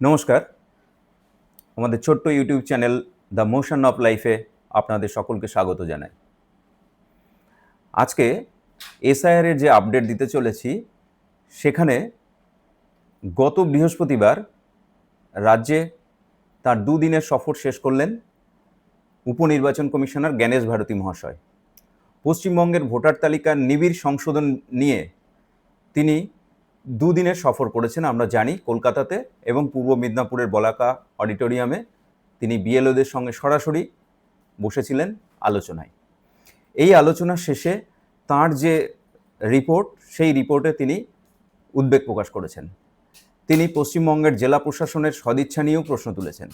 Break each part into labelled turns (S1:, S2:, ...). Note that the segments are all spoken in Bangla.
S1: নমস্কার। আমাদের ছোট্ট YouTube channel the motion of লাইফে আপনাদের সকলকে স্বাগত জানাই। আজকে এসআইআর এর যে আপডেট দিতে চলেছি, সেখানে গত বৃহস্পতিবার রাজ্যে তার দুদিনের সফর শেষ করলেন উপনির্বাচন কমিশনার জ্ঞানেশ ভারতী মহাশয়। পশ্চিমবঙ্গের ভোটার তালিকার নিবিড় সংশোধন নিয়ে তিনি দুদিনের সফর করেছেন, আমরা জানি, কলকাতাতে এবং পূর্ব মেদিনীপুরের বলাকা অডিটোরিয়ামে। তিনি বিএলওদের সঙ্গে সরাসরি বসেছিলেন আলোচনায়। এই আলোচনার শেষে তার যে রিপোর্ট, সেই রিপোর্টে তিনি উদ্বেগ প্রকাশ করেছেন। তিনি পশ্চিমবঙ্গের জেলা প্রশাসনের সদিচ্ছা নিয়েও প্রশ্ন তুলেছেন।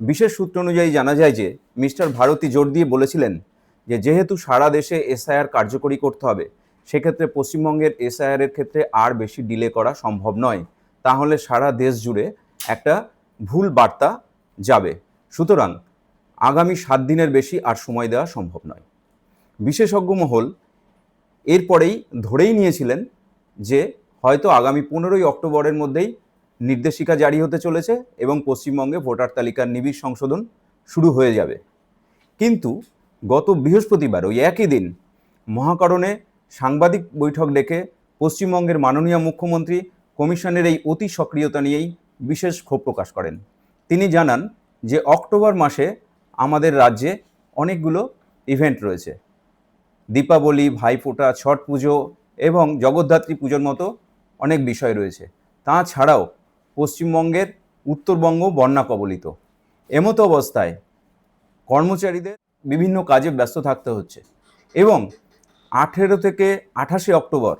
S1: বিশেষ সূত্র অনুযায়ী জানা যায় যে, মিস্টার ভারতী জোর দিয়ে বলেছিলেন যে, যেহেতু সারা দেশে এসআইআর কার্যকরী করতে হবে সেক্ষেত্রে পশ্চিমবঙ্গের এসআইআর এর ক্ষেত্রে আর বেশি ডিলে করা সম্ভব নয়। তাহলে সারা দেশ জুড়ে একটা ভুল বার্তা যাবে। সুতরাং আগামী সাত দিনের বেশি আর সময় দেওয়া সম্ভব নয়। বিশেষজ্ঞ মহল এরপরেই ধরেই নিয়েছিলেন যে হয়তো আগামী পনেরোই অক্টোবরের মধ্যেই নির্দেশিকা জারি হতে চলেছে এবং পশ্চিমবঙ্গে ভোটার তালিকার নিবিড় সংশোধন শুরু হয়ে যাবে। কিন্তু গত বৃহস্পতিবার, ওই একই দিন মহাকরণে সাংবাদিক বৈঠক ডেকে পশ্চিমবঙ্গের মাননীয় মুখ্যমন্ত্রী কমিশনের এই অতি সক্রিয়তা নিয়েই বিশেষ ক্ষোভ প্রকাশ করেন। তিনি জানান যে অক্টোবর মাসে আমাদের রাজ্যে অনেকগুলো ইভেন্ট রয়েছে। দীপাবলি, ভাইফোঁটা, ছট পুজো এবং জগদ্ধাত্রী পুজোর মতো অনেক বিষয় রয়েছে। তাছাড়াও পশ্চিমবঙ্গের উত্তরবঙ্গ বন্যা কবলিত। এমতো অবস্থায় কর্মচারীদের বিভিন্ন কাজে ব্যস্ত থাকতে হচ্ছে এবং আঠেরো থেকে আঠাশে অক্টোবর,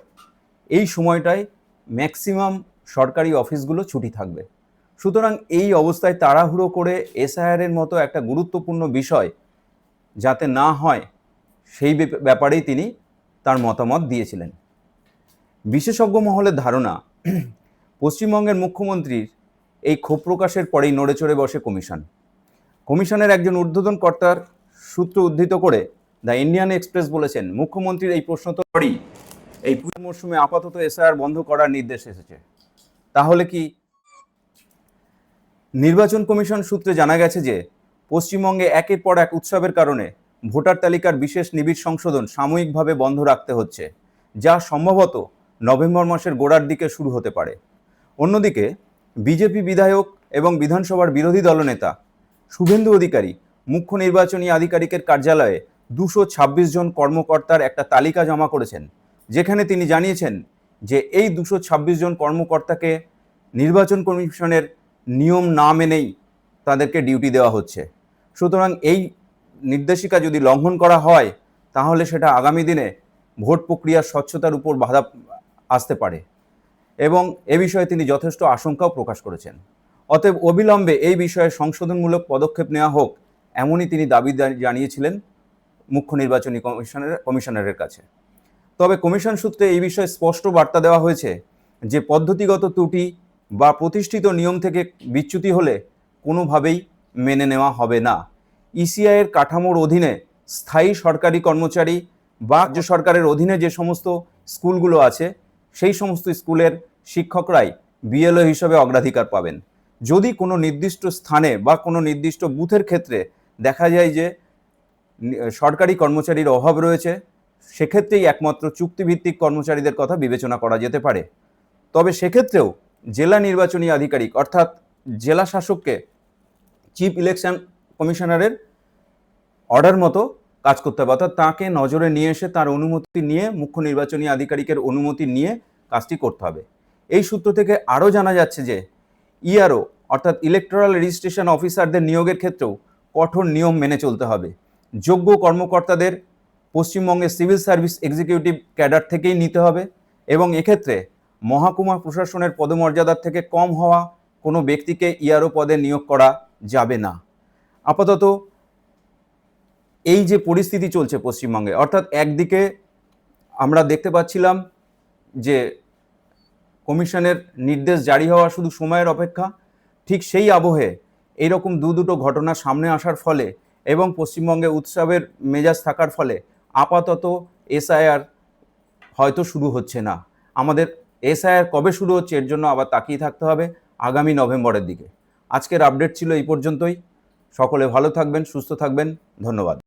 S1: এই সময়টায় ম্যাক্সিমাম সরকারি অফিসগুলো ছুটি থাকবে। সুতরাং এই অবস্থায় তাড়াহুড়ো করে এসআইআরের মতো একটা গুরুত্বপূর্ণ বিষয় যাতে না হয়, সেই ব্যাপারেই তিনি তার মতামত দিয়েছিলেন। বিশেষজ্ঞ মহলের ধারণা, পশ্চিমবঙ্গের মুখ্যমন্ত্রীর এই ক্ষোভ প্রকাশের পরেই নড়ে চড়ে বসে কমিশন। কমিশনের একজন ঊর্ধ্বতন কর্তার সূত্র উদ্ধৃত করে দ্য ইন্ডিয়ান এক্সপ্রেস বলেছেন, মুখ্যমন্ত্রীর এই প্রশ্ন তো করেই এই পুজো মরশুমে আপাতত এসআইআর বন্ধ করার নির্দেশ এসেছে। তাহলে কি নির্বাচন কমিশন সূত্রে জানা গেছে যে, পশ্চিমবঙ্গে একের পর এক উৎসবের কারণে ভোটার তালিকার বিশেষ নিবিড় সংশোধন সাময়িকভাবে বন্ধ রাখতে হচ্ছে, যা সম্ভবত নভেম্বর মাসের গোড়ার দিকে শুরু হতে পারে। অন্যদিকে, বিজেপি বিধায়ক এবং বিধানসভার বিরোধী দলনেতা শুভেন্দু অধিকারী মুখ্য নির্বাচনী আধিকারিকের কার্যালয়ে দুশো ছাব্বিশ জন কর্মকর্তার একটা তালিকা জমা করেছেন, যেখানে তিনি জানিয়েছেন যে এই দুশো ছাব্বিশ জন কর্মকর্তাকে নির্বাচন কমিশনের নিয়ম না মেনেই তাদেরকে ডিউটি দেওয়া হচ্ছে। সুতরাং এই নির্দেশিকা যদি লঙ্ঘন করা হয়, তাহলে সেটা আগামী দিনে ভোট প্রক্রিয়ার স্বচ্ছতার উপর বাধা আসতে পারে এবং এ বিষয়ে তিনি যথেষ্ট আশঙ্কাও প্রকাশ করেছেন। অতএব অবিলম্বে এই বিষয়ে সংশোধনমূলক পদক্ষেপ নেওয়া হোক, এমনই তিনি দাবি জানিয়েছিলেন। মুখ্য নির্বাচনী কমিশনের, কমিশনারের কাছে। তবে কমিশন সূত্রে এই বিষয়ে স্পষ্ট বার্তা দেওয়া হয়েছে যে পদ্ধতিগত ত্রুটি বা প্রতিষ্ঠিত নিয়ম থেকে বিচ্যুতি হলে কোনোভাবেই মেনে নেওয়া হবে না। ইসিআই এর কাঠামোর অধীনে স্থায়ী সরকারি কর্মচারী বা রাজ্য সরকারের অধীনে যে সমস্ত স্কুলগুলো আছে, সেই সমস্ত স্কুলের শিক্ষকরাই বিএলও হিসেবে অগ্রাধিকার পাবেন। যদি কোনো নির্দিষ্ট স্থানে বা কোনো নির্দিষ্ট বুথের ক্ষেত্রে দেখা যায় যে সরকারি কর্মচারীর অভাব রয়েছে। সেক্ষেত্রেই একমাত্র চুক্তিভিত্তিক কর্মচারীদের কথা বিবেচনা করা যেতে পারে। তবে সেক্ষেত্রেও জেলা নির্বাচনী আধিকারিক, অর্থাৎ জেলা শাসককে চিফ ইলেকশন কমিশনারের অর্ডার মতো কাজ করতে হবে। অর্থাৎ তাকে নজরে নিয়ে এসে তার অনুমতি নিয়ে মুখ্য নির্বাচনী আধিকারিকের অনুমতি নিয়ে কাজটি করতে হবে। এই সূত্র থেকে আরও জানা যাচ্ছে যে ইআরও অর্থাৎ ইলেকট্রাল রেজিস্ট্রেশন অফিসারদের নিয়োগের ক্ষেত্রেও কঠোর নিয়ম মেনে চলতে হবে। যোগ্য কর্মকর্তাদের পশ্চিমবঙ্গের সিভিল সার্ভিস এক্সিকিউটিভ ক্যাডার থেকেই নিতে হবে এবং এক্ষেত্রে মহাকুমা প্রশাসনের পদমর্যাদার থেকে কম হওয়া কোনো ব্যক্তিকে ইআরও পদে নিয়োগ করা যাবে না। আপাতত এই যে পরিস্থিতি চলছে পশ্চিমবঙ্গে, অর্থাৎ একদিকে আমরা দেখতে পাচ্ছিলাম যে কমিশনের নির্দেশ জারি হওয়া শুধু সময়ের অপেক্ষা, ঠিক সেই আবহে এইরকম দু দুটো ঘটনা সামনে আসার ফলে এবং পশ্চিমবঙ্গে উৎসবের মেজাজ থাকার ফলে আপাতত এসআইআর হয়তো শুরু হচ্ছে না। আমাদের এসআইআর কবে শুরু হচ্ছে এর জন্য আবার তাকিয়ে থাকতে হবে আগামী নভেম্বরের দিকে। আজকের আপডেট ছিল এই পর্যন্তই। সকলে ভালো থাকবেন, সুস্থ থাকবেন। ধন্যবাদ।